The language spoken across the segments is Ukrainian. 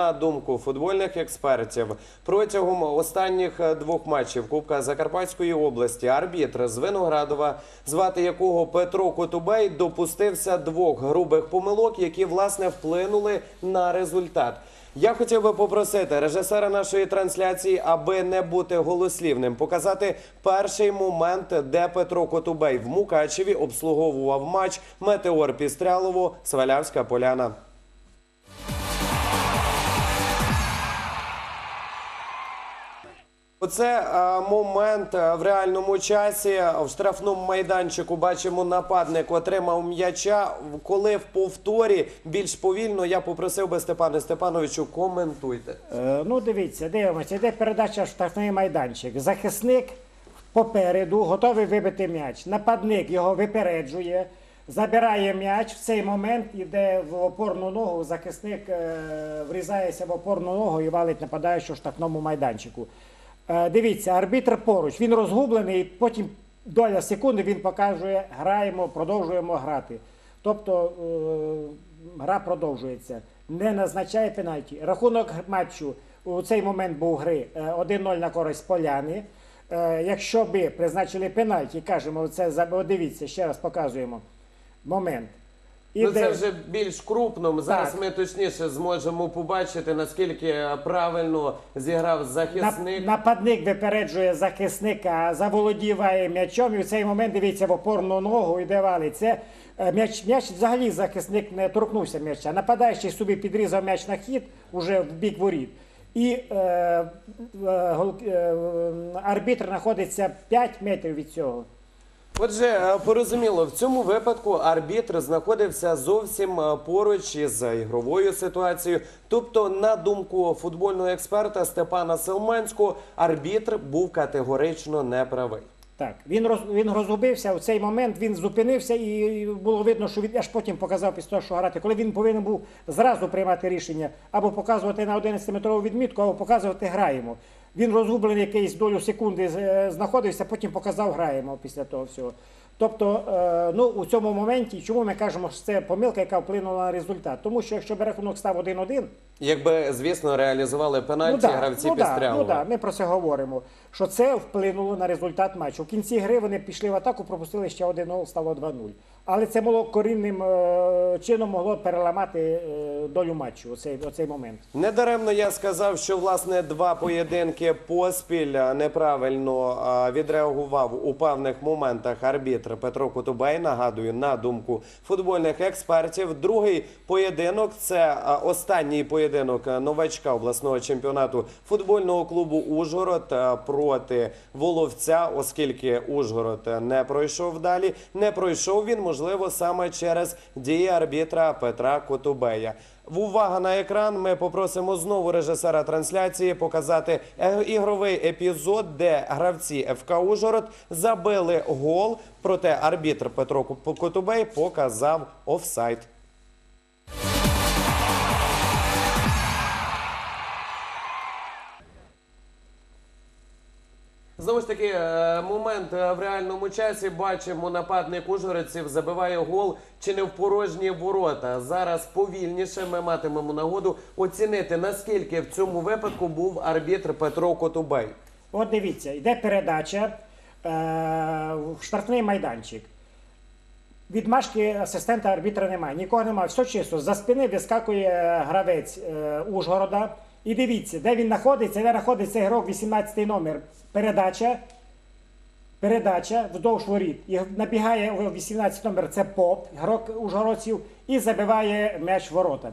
на думку футбольних експертів, протягом останніх е, двох матчів Кубка Закарпатської області арбітр з Виноградова, звати якого Петро Котубей, допустився двох грубих помилок, які власне вплинули на результат. Я хотів би попросити режисера нашої трансляції, аби не бути голослівним, показати перший момент, де Петро Котубей в Мукачеві обслуговував матч Метеор Пістрялово, Свалявська Поляна. Оце е, момент е, в реальному часі. В штрафному майданчику бачимо, нападник отримав м'яча. Коли в повторі більш повільно, я попросив би Степане Степановичу, коментуйте. Е, Ну, дивіться, дивимося, йде передача в штрафний майданчик. Захисник попереду готовий вибити м'яч. Нападник його випереджує, забирає м'яч. В цей момент іде в опорну ногу. Захисник врізається в опорну ногу і валить нападаючого в штрафному майданчику. Е, дивіться, арбітр поруч, він розгублений, потім доля секунди він показує, граємо, продовжуємо грати. Тобто е, гра продовжується. Не назначає пенальті. Рахунок матчу у цей момент був гри е, 1-0 на користь поляни. Е, Якщо би призначили пенальті, кажемо, це дивіться, ще раз показуємо момент. Ну, це вже більш крупно. Зараз Так. ми точніше зможемо побачити, наскільки правильно зіграв захисник. Нападник випереджує захисника, заволодіває м'ячом, і в цей момент дивіться в опорну ногу і валить. Це е, м'яч, м'яч взагалі захисник не торкнувся м'яча. Нападаючий собі підрізав м'яч на хід уже в бік воріт. І е, е, е, арбітр знаходиться 5 метрів від цього. Отже, е, порозуміло, в цьому випадку арбітр знаходився зовсім е, поруч із ігровою ситуацією. Тобто, на думку футбольного експерта Степана Селманського, арбітр був категорично неправий. Так, він роз він розгубився. У цей момент він зупинився, і було видно, що він аж потім показав після того, що грати. Коли він повинен був зразу приймати рішення або показувати на 11-метрову відмітку, або показувати граємо. Він розгублений якийсь долю секунди е, знаходився, потім показав граємо після того всього. Тобто, е, ну у цьому моменті, чому ми кажемо, що це помилка, яка вплинула на результат? Тому що якщо б рахунок став 1-1, Якби, звісно, реалізували пенальті да, гравці ну, да, ну да, ми про це говоримо. Що це вплинуло на результат матчу. В кінці гри вони пішли в атаку, пропустили ще 1-0, стало 2-0. Але це було корінним е, чином могло переламати е, долю матчу. Оцей, оцей момент. Недаремно я сказав, що власне два поєдинки поспіль неправильно а, відреагував у певних моментах арбітр Петро Кутубей. Нагадую, на думку футбольних експертів. Другий поєдинок це останній поєдинок новачка обласного чемпіонату футбольного клубу Ужгород проти Воловця, оскільки Ужгород не пройшов далі. Не пройшов він, можливо, саме через дії арбітра Петра Котубея. Увага на екран. Ми попросимо знову режисера трансляції показати ігровий епізод, де гравці ФК Ужгород забили гол. Проте арбітр Петро Котубей показав офсайд. Знову ж таки, е, момент е, в реальному часі бачимо, нападник ужгородців забиває гол чи не в порожні ворота. Зараз повільніше ми матимемо нагоду оцінити, наскільки в цьому випадку був арбітр Петро Котубей. От дивіться, йде передача е, в штрафний майданчик. Відмашки асистента арбітра немає, нікого немає, все чисто. За спини вискакує гравець Ужгорода. І дивіться, де він знаходиться, де знаходиться ігрок 18 номер. Передача. Передача вздовж воріт. І набігає у 18 номер це поп, грок ужгородців, і забиває м'яч ворота.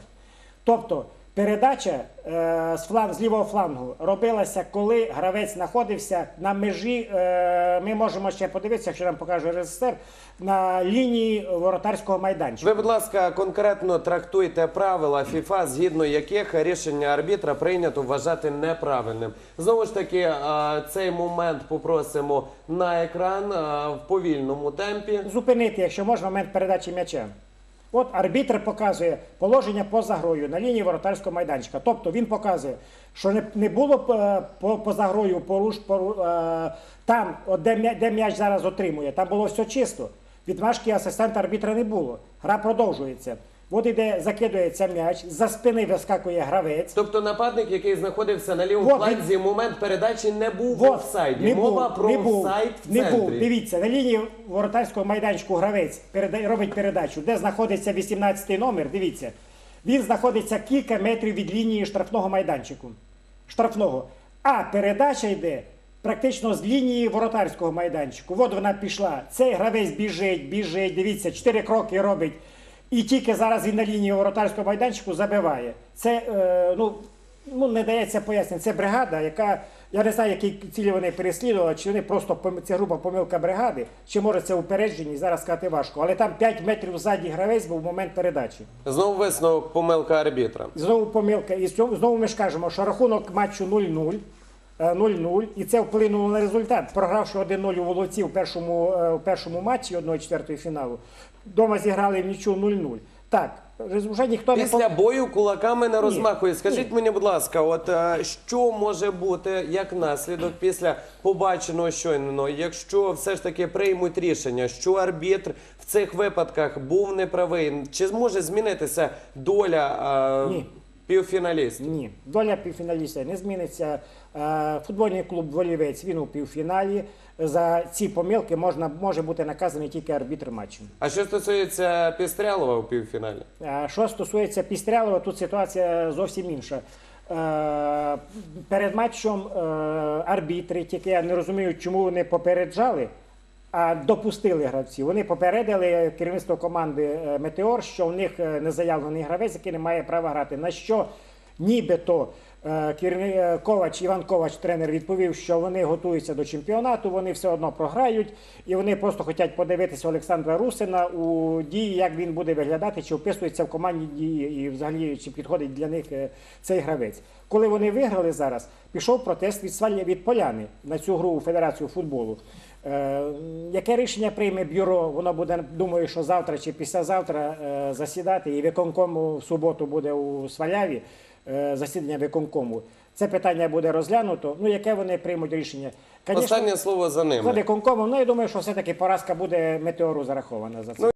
Тобто передача е, з, фланг, з лівого флангу робилася, коли гравець знаходився на межі. Е, ми можемо ще подивитися, якщо нам покаже режисер, на лінії воротарського майданчика. Ви, будь ласка, конкретно трактуйте правила ФІФА, згідно яких рішення арбітра прийнято вважати неправильним. Знову ж таки, е, цей момент попросимо на екран е, в повільному темпі. Зупинити, якщо можна, момент передачі м'яча. От арбітр показує положення поза грою на лінії воротарського майданчика. Тобто він показує, що не, було е, по- поза грою поруш, пору, е, там, де, м'яч зараз отримує, там було все чисто. Відмашки асистента арбітра не було. Гра продовжується. От іде, закидується м'яч, за спини вискакує гравець. Тобто нападник, який знаходився на лівому Вот, фланзі, в момент передачі не був в Вот, офсайді. не Мова був, про не був, офсайд в не центрі. був. Дивіться, на лінії воротарського майданчику гравець переда- робить передачу, де знаходиться 18-й номер. Дивіться, він знаходиться кілька метрів від лінії штрафного майданчику. Штрафного. А передача йде практично з лінії воротарського майданчику. От вона пішла. Цей гравець біжить, біжить. Дивіться, чотири кроки робить. І тільки зараз він на лінії воротарського майданчику забиває. Це е, ну, ну, не дається пояснення. Це бригада, яка я не знаю, які цілі вони переслідували, чи вони просто це груба помилка бригади, чи може це упереджені, зараз сказати важко. Але там 5 метрів ззаді гравець був в момент передачі. Знову висновок помилка арбітра. Знову помилка. І знову ми ж кажемо, що рахунок матчу 0-0. Е, 0-0, і це вплинуло на результат. Програвши 1-0 у Волоці в першому, е, в першому матчі 1-4 фіналу, дома зіграли в нічу 0-0. Так, вже ніхто не Після бою кулаками не Ні. Скажіть ні. мені, будь ласка, от е, що може бути як наслідок після побаченого щойно, якщо все ж таки приймуть рішення, що арбітр в цих випадках був неправий, чи зможе змінитися доля е, Ні. Півфіналістів? Ні, доля півфіналіста не зміниться. Е, Футбольний клуб Волівець він у півфіналі. За ці помилки можна може бути наказаний тільки арбітр матчу. А що стосується Пістрялова у півфіналі? Е, Що стосується Пістрялова, тут ситуація зовсім інша. Е, Перед матчем арбітри, тільки я не розумію, чому вони попереджали, допустили гравців. Вони попередили керівництво команди е, Метеор, що в них е, не заявлений гравець, який не має права грати. На що нібито е, Ковач, Іван Ковач, тренер, відповів, що вони готуються до чемпіонату, вони все одно програють, і вони просто хочуть подивитися Олександра Русина у дії, як він буде виглядати, чи вписується в командні дії, і взагалі чи підходить для них цей гравець. Коли вони виграли зараз, пішов протест від від Поляни на цю гру у Федерацію футболу. Е, яке рішення прийме бюро? Воно буде, думаю, що завтра чи післязавтра е, засідати, і виконкому в суботу буде у Сваляві е, засідання виконкому. Це питання буде розглянуто. Ну, яке вони приймуть рішення? Конечно, Останнє слово за за ними. виконкомом. Ну, я думаю, що все-таки поразка буде метеору зарахована за це. Ну,